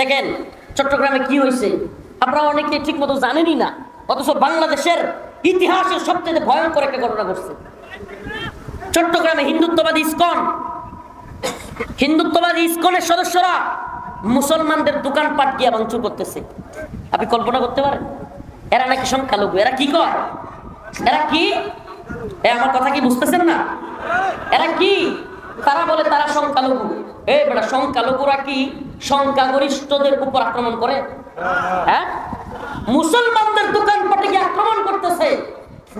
দেখেন, চট্টগ্রামে কি হয়েছে? আপনারা অনেকে ঠিক মতো জানেনই না, অথচ বাংলাদেশের ইতিহাসের সবচেয়ে ভয়ঙ্কর একটা ঘটনা ঘটছে। চট্টগ্রামে হিন্দুত্ববাদী ইস্কন। হিন্দুত্ববাদী ইস্কনের সদস্যরা মুসলমানদের দোকানপাট গিয়ে ভাঙচুর করতেছে। আপনি কল্পনা করতে পারেন, এরা নাকি সংখ্যালঘু, এরা কি কর এরা কি? আমার কথা কি বুঝতেছেন না? এরা কি? তারা বলে তারা সংখ্যালঘু। এ বেটা সংখ্যালঘুরা কি? সংখ্যাগরিষ্ঠদের উপর আক্রমণ করে? হ্যাঁ? মুসলমানদের দোকানপাটে গিয়ে আক্রমণ করতেছে।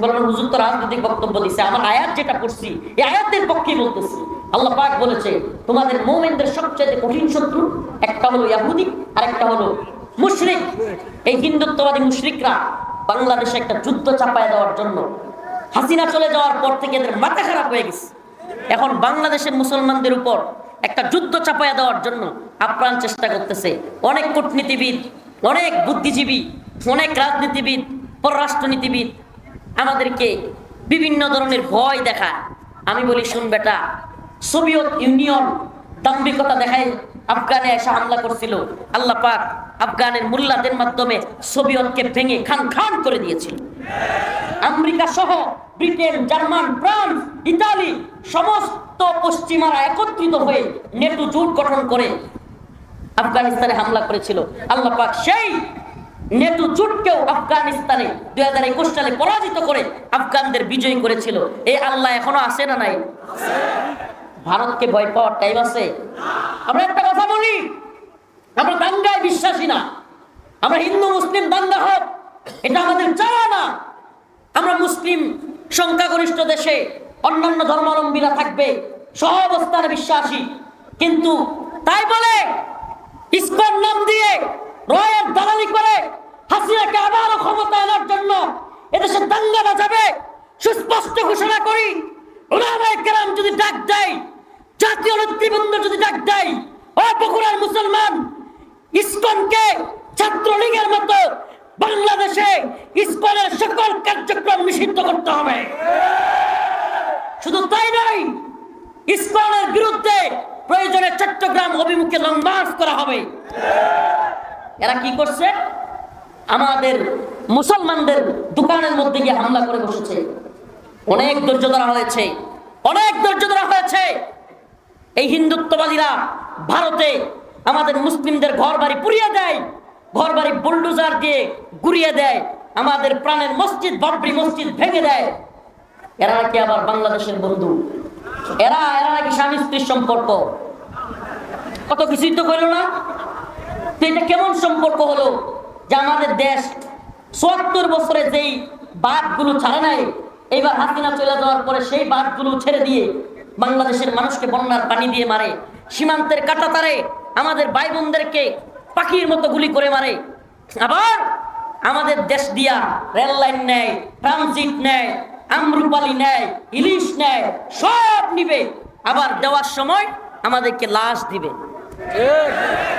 বলবেন হুজুর তো রাজনৈতিক বক্তব্য দিছে, আমার আয়াত যেটা এই আয়াতের পক্ষে বলতেছি? আল্লাহ পাক বলেছে, তোমাদের সবচেয়ে কঠিন শত্রু একটা হলো ইয়াহুদি আর একটা হলো মুশরিক। এই হিন্দুত্ববাদী মুশরিকরা বাংলাদেশে একটা যুদ্ধ চাপায় দেওয়ার জন্য হাসিনা চলে যাওয়ার পর থেকে এদের মাথা খারাপ হয়ে গেছে। এখন বাংলাদেশের মুসলমানদের উপর একটা যুদ্ধ চাপায়া দেওয়ার জন্য আপ্রাণ চেষ্টা করতেছে। অনেক কূটনীতিবিদ, অনেক বুদ্ধিজীবী, অনেক রাজনীতিবিদ, পররাষ্ট্রনীতিবিদ আমাদেরকে বিভিন্ন ধরনের ভয় দেখা আমি বলি, শুন বেটা, সোভিয়েত ইউনিয়ন দাম্ভিকতা দেখায় আফগানে এসে হামলা করছিল। আল্লাহ পাক আফগানের মোল্লাদের মাধ্যমে সোভিয়েতকে ভেঙে খান খান করে দিয়েছিল। আমেরিকা সহ ব্রিটেন, জার্মান, ফ্রান্স, ইতালি, সমস্ত পশ্চিমারা একত্রিত হয়ে নেটো জোট গঠন করে আফগানিস্তানে হামলা করেছিল। আল্লাহ পাক সেই নেটো জোটকেও আফগানিস্তানে দুই হাজার একুশ সালে পরাজিত করে আফগানদের বিজয়ী করেছিল। এই আল্লাহ এখনও আসে না নাই? ভারতকে ভয় পাওয়ার টাইম আছে? আমরা একটা কথা বলি, আমরা দাঙ্গায় বিশ্বাসী না। আমরা হিন্দু, মুসলিম, দাঙ্গা হোক, এটা আমাদের চাওয়া না। আমরা মুসলিম সংখ্যাগরিষ্ঠ দেশে অন্যান্য ধর্মাবলম্বীরা থাকবে সহ অবস্থানে বিশ্বাসী। কিন্তু তাই বলে ইস্কন নাম দিয়ে রয়ের দালালি করে হাসিনাকে আবারও ক্ষমতা আনার জন্য এদেশে দাঙ্গা বাজাবে, সুস্পষ্ট ঘোষণা করি যদি ডাক দেয়, জাতীয় নেতৃবৃন্দ যদি ডাক দেয় বগুড়ার মুসলমান ইস্কনকে ছাত্রলীগের মতো বাংলাদেশে ইস্কনের সকল কার্যক্রম নিষিদ্ধ করতে হবে। শুধু তাই নয় ইস্কনের বিরুদ্ধে প্রয়োজনে চট্টগ্রাম অভিমুখে লং মার্চ করা হবে। এরা কি করছে? আমাদের মুসলমানদের দোকানের মধ্যে গিয়ে হামলা করে বসেছে। অনেক ধৈর্য ধরা হয়েছে, অনেক ধৈর্য ধরা হয়েছে। এই হিন্দুত্ববাদীরা ভারতে আমাদের মুসলিমদের ঘর বাড়ি পুড়িয়ে দেয়। ঘর বাড়ি বুলডোজার দিয়ে গুড়িয়ে দেয়, আমাদের প্রাণের মসজিদ বাবরি মসজিদ ভেঙে দেয়। এরা নাকি আবার বাংলাদেশের বন্ধু? এরা এরা নাকি স্বামী স্ত্রীর সম্পর্ক? কত কিছুই তো করল না। এটা কেমন সম্পর্ক হলো যে আমাদের দেশ চুয়াত্তর বছরে যেই বাঘগুলো ছাড়ে নাই, এইবার হাসিনা চলে যাওয়ার পরে সেই বাঘগুলো ছেড়ে দিয়ে বাংলাদেশের মানুষকে বন্যার পানি দিয়ে মারে, সীমান্তের কাটা তারে আমাদের ভাই বোনদেরকে পাখির মতো গুলি করে মারে। আবার আমাদের দেশ দিয়া রেল লাইন নেয়, ট্রানজিট নেয়, আমরুপালি নেয়, ইলিশ নেয়, সব নিবে। আবার দেওয়ার সময় আমাদেরকে লাশ দিবে।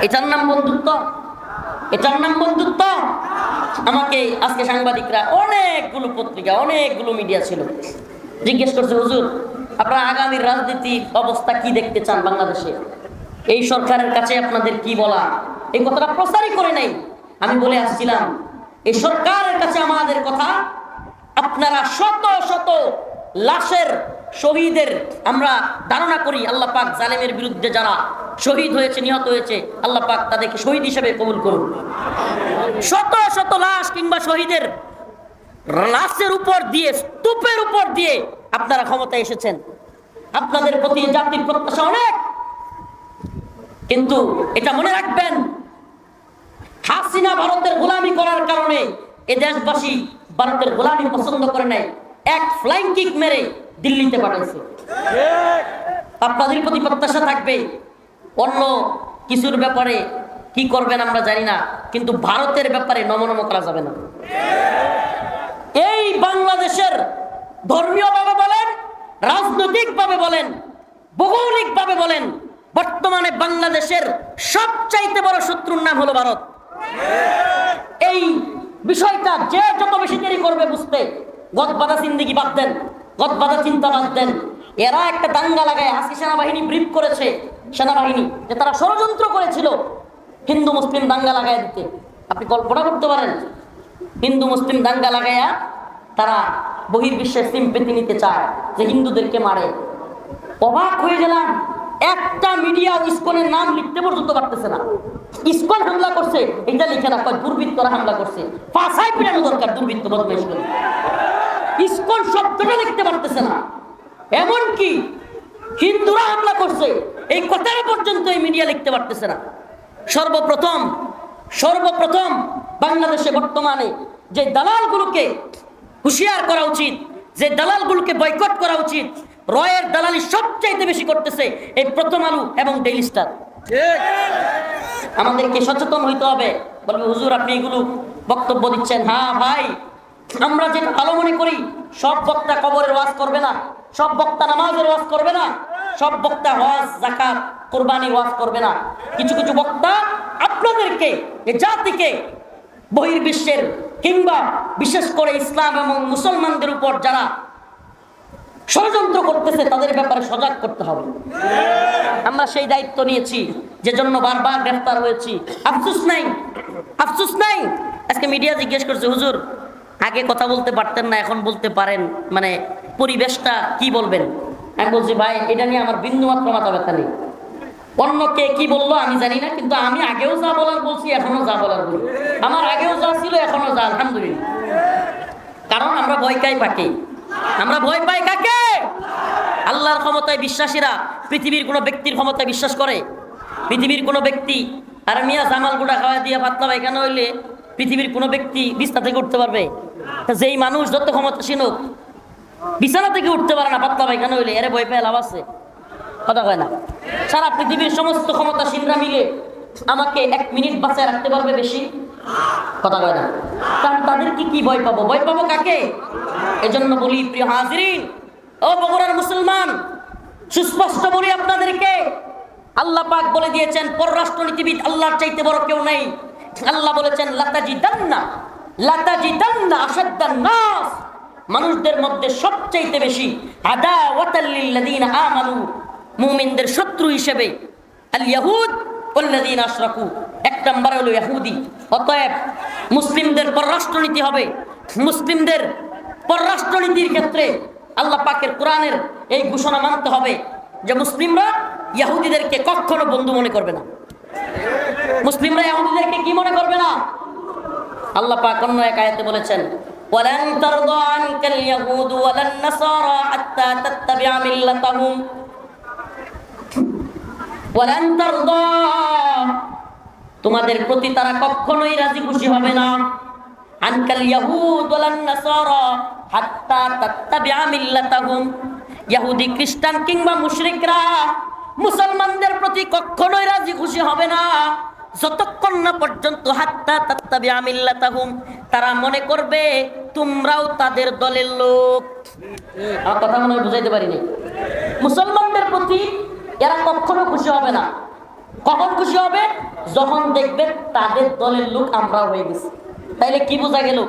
এটার নাম বন্ধুত্ব? এটার নাম বন্ধুত্ব? আমাকে আজকে সাংবাদিকরা অনেকগুলো পত্রিকা, অনেকগুলো মিডিয়া ছিল। জিজ্ঞেস করছে, হুজুর, আপনারা আগামীর রাজনীতির অবস্থা কি দেখতে চান বাংলাদেশে? এই সরকারের কাছে আপনাদের কি বলা? এই কথাটা প্রচারই করে নাই। আমি বলে আসছিলাম, এই সরকারের কাছে আমাদের কথা, আপনারা শত শত লাশের শহীদের আমরা ধারণা করি, আল্লাহ পাক জালেমের বিরুদ্ধে যারা শহীদ হয়েছে, নিহত হয়েছে, আল্লাহ পাক তাদেরকে শহীদ হিসেবে কবুল করুন। শত শত লাশ কিংবা শহীদের লাশের উপর দিয়ে, স্তূপের উপর দিয়ে আপনারা ক্ষমতায় এসেছেন। আপনাদের প্রতি জাতির প্রত্যাশা অনেক। কিন্তু এটা মনে রাখবেন হাসিনা ভারতের গোলামি করার কারণে এ দেশবাসী ভারতের গোলামি পছন্দ করে নাই। এক ফ্লাইং কিক মেরে দিল্লিতে পাঠাইছে। আপনাদের প্রতি প্রত্যাশা থাকবে, অন্য কিছুর ব্যাপারে কি করবেন আমরা জানি না, কিন্তু ভারতের ব্যাপারে নমনম করা যাবে না। এই বাংলাদেশের ধর্মীয়ভাবে বলেন, রাজনৈতিকভাবে বলেন, ভৌগোলিকভাবে বলেন, বর্তমানে বাংলাদেশের সবচাইতে বড় শত্রুর নাম হলো ভারত। এই বিষয়টা যে যত বেশি দেরি করবে বুঝতে, গদবাদা জিন্দিগি বাদ দেন, গদবাদা চিন্তা বাদ দেন। এরা একটা দাঙ্গা লাগায় আজকে সেনাবাহিনী ব্রিফ করেছে, সেনাবাহিনী, যে তারা ষড়যন্ত্র করেছিল হিন্দু মুসলিম দাঙ্গা লাগাই দিতে। আপনি কল্পনা করতে পারেন, হিন্দু মুসলিম দাঙ্গা লাগাইয়া তারা বহির্বিশ্বের সিম্পেতি নিতে চায়, যে হিন্দুদেরকে মারে। অবাক হয়ে গেলাম। একটা মিডিয়া ইস্কনের নাম লিখতে পর্যন্ত পারতেছে না। ইস্কন হামলা করছে এটা লিখে কয় দুর্বৃত্তরা হামলা করছে। ফাঁসাই পিটানো দরকার দুর্বৃত্ত বদমাইশ করে। ইস্কন শব্দটা লিখতে পারতেছে না। এমনকি হিন্দুরা হামলা করছে, এই কথাটা পর্যন্ত এই মিডিয়া লিখতে পারতেছে না। সর্বপ্রথম সর্বপ্রথম বাংলাদেশে বর্তমানে যে দালালগুলোকে হুঁশিয়ার করা উচিত, যে দালালগুলোকে বয়কট করা উচিত রয়ের দালালি সবচাইতে বেশি করতেছে এই প্রথম আলু এবং ডেইলি স্টার আমাদেরকে সচেতন হইতে হবে। বলবে, হুজুর, আপনি এগুলো বক্তব্য দিচ্ছেন। হ্যাঁ ভাই, আমরা যেটা ভালো মনে করি, সব বক্তা কবরের ওয়াজ করবে না, সব বক্তা নামাজের ওয়াজ করবে না, সব বক্তা হজ জাকাত কোরবানির ওয়াজ করবে না। কিছু কিছু বক্তা আপনাদেরকে জাতিকে বহির্বিশ্বের কিংবা বিশেষ করে ইসলাম এবং মুসলমানদের উপর যারা ষড়যন্ত্র করতেছে, তাদের ব্যাপারে সজাগ করতে হবে। আমরা সেই দায়িত্ব নিয়েছি যে জন্য বারবার গ্রেফতার হয়েছি। আফসুস নাই আফসুস নাই। আজকে মিডিয়া জিজ্ঞেস করছে, হুজুর, আগে কথা বলতে পারতেন না, এখন বলতে পারেন। মানে পরিবেশটা কি বলবেন? আমি বলছি, ভাই, এটা নিয়ে আমার বিন্দু মাত্র মাথা ব্যথা নেই। অন্য কে কি বলল আমি জানি না, কিন্তু আমি আগেও যা বলার বলছি, এখনও যা বলার বলি আমার আগেও যা ছিল, এখনও যা, আলহামদুলিল্লাহ। কারণ আমরা ভয় পাই পাকে আমরা ভয় পাই কাকে? আল্লাহর ক্ষমতায় বিশ্বাসীরা পৃথিবীর কোনো ব্যক্তির ক্ষমতায় বিশ্বাস করে। পৃথিবীর কোনো ব্যক্তি আর মিয়া জামাল গুড়া খাওয়া দিয়ে পাতলা পায়খানা হইলে? পৃথিবীর কোনো ব্যক্তি বিছনা থেকে উঠতে পারবে? যেই মানুষ যত ক্ষমতাসীন হোক, বিছানা থেকে উঠতে পারে না পাতলা পায়খানা হইলে? এরে ভয় পেয়ে লাভ আছে। কথা কয় না। সারা পৃথিবীর সমস্ত ক্ষমতাসীনরা মিলে আমাকে এক মিনিট বাঁচায় রাখতে পারবে বেশি? কথা কয় না। কারণ তাদের কি কি ভয় পাবো? ভয় পাবো কাকে? এজন্য বলি, প্রিয় হাজিরিন, ও বগুড়ার মুসলমান, সুস্পষ্ট বলি আপনাদেরকে, আল্লাহ পাক বলে দিয়েছেন পররাষ্ট্র নীতিবিদ আল্লাহর চাইতে বড় কেউ নেই। আল্লাহ বলেছেন লাতাজি দান্না লাতাজি দান্না আসাদ্দান নাস। মানুষদের মধ্যে সবচাইতে বেশি আদা ওয়াতাল্লিল্লাযীনা আমানু, মুমিনদের শত্রু হিসেবে আল ইয়াহুদ ওয়াল্লাযীন আশরাকু। নম্বর হলো ইহুদি অতএব মুসলিমদের পররাষ্ট্রনীতি হবে মুসলিমদের পররাষ্ট্রনীতির ক্ষেত্রে আল্লাহ পাকের কোরআনের এই ঘোষণা মানতে হবে যে মুসলিমরা ইহুদিদেরকে কখনো বন্ধু মনে করবে না মুসলিমরা ইহুদিদেরকে কি মনে করবে না আল্লাহ পাক অন্য এক আয়াতে বলেছেন ولن ترضى عنك اليهود ولا النصارى حتى تتبع ملتهم ولن ترضى তোমাদের প্রতি তারা কখনোই রাজি খুশি হবে না। আনকাল ইয়াহুদ ওয়ালান নাসারা হাত্তা তাত্তাবিআ মিল্লাতাহুম। ইহুদি খ্রিস্টান কিংবা মুশরিকরা মুসলমানদের প্রতি কখনোই রাজি খুশি হবে না। যতক্ষণ না পর্যন্ত হাত্তা তাত্তাবিআ মিল্লাতাহুম, তারা মনে করবে তোমরাও তাদের দলের লোক। আমার কথা মনে বুঝাইতে পারিনি। মুসলমানদের প্রতি এরা কখনো খুশি হবে না। কখন খুশি হবে? যখন দেখবে তাদের দলের লোক আমরা হয়ে গেছি। তাইলে কি বোঝা গেল?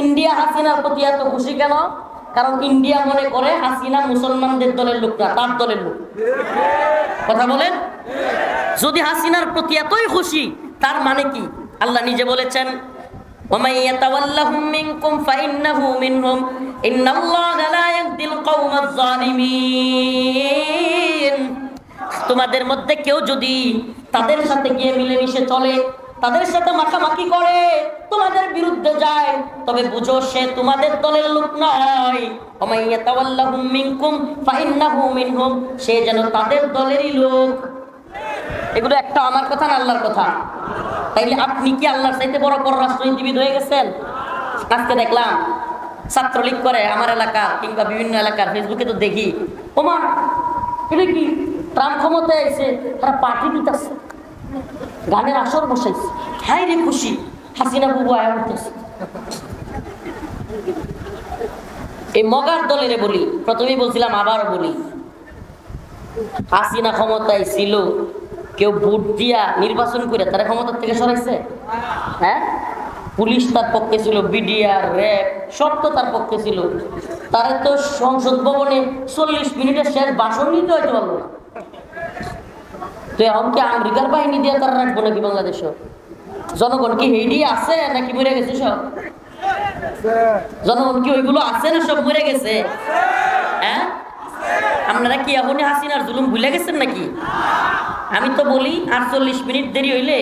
ইন্ডিয়া হাসিনার প্রতি এত খুশি কেন? কারণ ইন্ডিয়া মনে করে হাসিনা মুসলমানদের দলের লোক না, তার দলের লোক। কথা বলেন? যদি হাসিনার প্রতি এতই খুশি, তার মানে কি? আল্লাহ নিজে বলেছেন ইন্নাল্লাহ লা ইয়াহদিল কওমাজ জালিমিন তোমাদের মধ্যে কেউ যদি তাদের সাথে গিয়ে মিলেমিশে চলে, তাদের সাথে মাখামাখি করে, তোমাদের বিরুদ্ধে যায়, তবে বুঝো সে তোমাদের দলের লোক নয়। সে যেন তাদের দলেরই লোক। এগুলো একটা আমার কথা না আল্লাহর কথা? তাইলে আপনি কি আল্লাহর চাইতে বড় বড় রাষ্ট্রনীতিবিদ হয়ে গেছেন? আজকে দেখলাম ছাত্রলীগ করে আমার এলাকা কিংবা বিভিন্ন এলাকার ফেসবুকে তো দেখি। ওমা, এটা কি? ট্রাম্প ক্ষমতায় এসে তারা পার্টি দিতেছে। গানের আসর বসাইছে। হাই রে খুশি, হাসিনা বুবু আয়া উঠতেছে। এই মগার দলের বলি, প্রথমেই বলছিলাম আবারও বলি, হাসিনা ক্ষমতায় ছিল, কেউ ভোট দিয়া নির্বাচন করে তারা ক্ষমতার থেকে সরাইছে? হ্যাঁ? পুলিশ তার পক্ষে ছিল, বিডিআর, র্যাব, সব তো তার পক্ষে ছিল। তারা তো সংসদ ভবনে চল্লিশ মিনিটের শেষ বাসন নিতে হইতে পারল না। তো এখন কি আমেরিকার বাহিনী দিয়ে তারা রাখব নাকি বাংলাদেশ জনগণ কি হেডি আছে নাকি মরে গেছে সব? জনগণ কি ওইগুলো আছে না সব মরে গেছে? হ্যাঁ? আপনারা কি এখনই হাসিনার জুলুম ভুলে গেছেন নাকি? আমি তো বলি, আটচল্লিশ মিনিট দেরি হইলে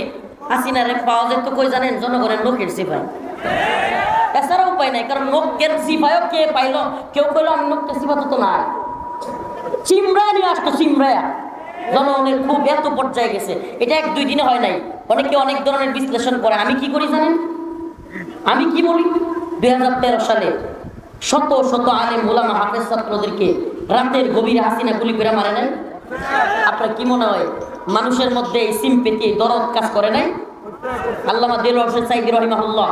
হাসিনারে পাওয়া যেত কই জানেন, জনগণের লোকের সিপাই। এছাড়া উপায় নাই, কারণ লোকের সিপাইও কে পাইল? কেউ কইলো, আমি লোককে সিপা তো নাই। চিমড়া নিয়ে আসতো চিমড়ায়া। জনগণের খুব এত পর্যায়ে গেছে। এটা এক দুই দিনে হয় নাই। অনেকে অনেক ধরনের বিশ্লেষণ করে। আমি কি করি জানেন? আমি কি বলি? দুই হাজার তেরো সালে শত শত আলেম মোলামা হাফেজ ছাত্রদেরকে রাতের গভীরে হাসিনা গুলি করে মারে নাই? আপনার কি মনে হয়? মানুষের মধ্যে এই সিম্পেতি, দরদ কাজ করে নাই? আল্লামা দিল হোসেন সাইদি রহিমাহুল্লাহ,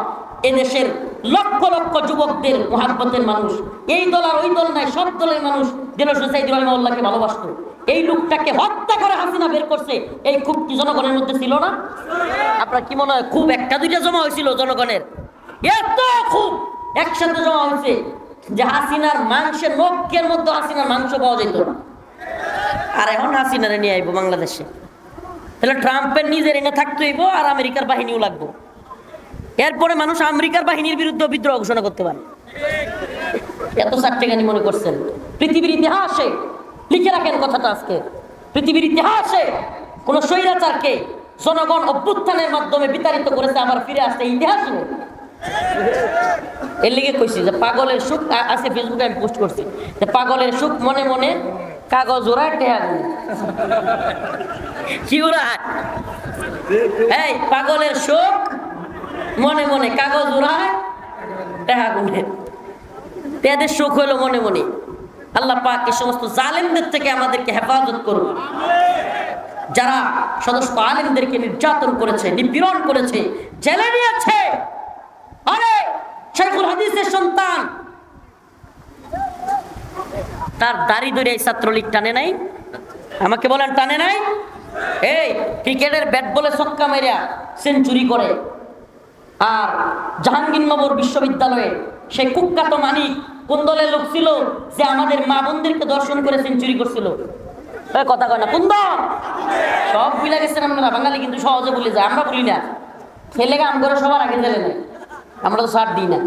এদেশের লক্ষ লক্ষ যুবকদের মহাব্বতের মানুষ, এই দল আর ওই দল নাই, সব দলের মানুষ দিল হোসেন সাইদি রহিমাহুল্লাহকে ভালোবাসতো। এই লোকটাকে হত্যা করে হাসিনা বের করছে, এই খুব কি জনগণের মধ্যে ছিল না? আপনার কি মনে হয় খুব একটা দুইটা জমা হয়েছিল জনগণের? এত খুব একসাথে জমা হয়েছে যে হাসিনার মাংসের নখের মধ্যে হাসিনার মাংস পাওয়া যেত না। আর এখন হাসিনারে নিয়ে আইবো বাংলাদেশে। তাহলে ট্রাম্পের নিজের এনে থাকতে হইব আর আমেরিকার বাহিনীও লাগবো। এরপরে মানুষ আমেরিকার বাহিনীর বিরুদ্ধে বিদ্রোহ ঘোষণা করতে পারে। এত চারটেখানি মনে করছেন। পৃথিবীর ইতিহাসে লিখে রাখেন কথাটা আজকে। পৃথিবীর ইতিহাসে কোন স্বৈরাচারকে জনগণ অভ্যুত্থানের মাধ্যমে বিতাড়িত করেছে, আবার ফিরে আসতে ইতিহাস এর লিগে কইছি যে পাগলের সুখ আছে ফেসবুকে আমি পোস্ট করছি, যে পাগলের সুখ মনে মনে কাগজ ওরা গুনে। কি ওরা এই, পাগলের সুখ মনে মনে কাগজ ওড়ায় টেহা গুনে তো এদের সুখ হইল মনে মনে। আল্লাহ পাক এই সমস্ত জালেমদের থেকে আমাদেরকে হেফাজত করুন। যারা সদস্য আলেমদেরকে নির্যাতন করেছে, নিপীড়ন করেছে, জেলে নিয়েছে, আরে শেখুল হাদিসের সন্তান, তার দাড়ি ধরে এই ছাত্রলীগ টানে নাই? আমাকে বলেন টানে নাই? এই, ক্রিকেটের ব্যাট বলে ছক্কা মেরিয়া সেঞ্চুরি করে। আর জাহাঙ্গীরনগর বিশ্ববিদ্যালয়ে সেই কুখ্যাত মানিক কোন দলের লোক ছিল যে আমাদের মা বোনদেরকে দর্শন করে সেঞ্চুরি করছিল? কথা কয় না। কোন দল? সব বুঝা গেছেন আপনারা। বাঙালি কিন্তু সহজে বলে যায়। আমরা বলি না। ছেলেকে আম করে সবার আগে জেলে নেয়। আমরা তো সার দিই না।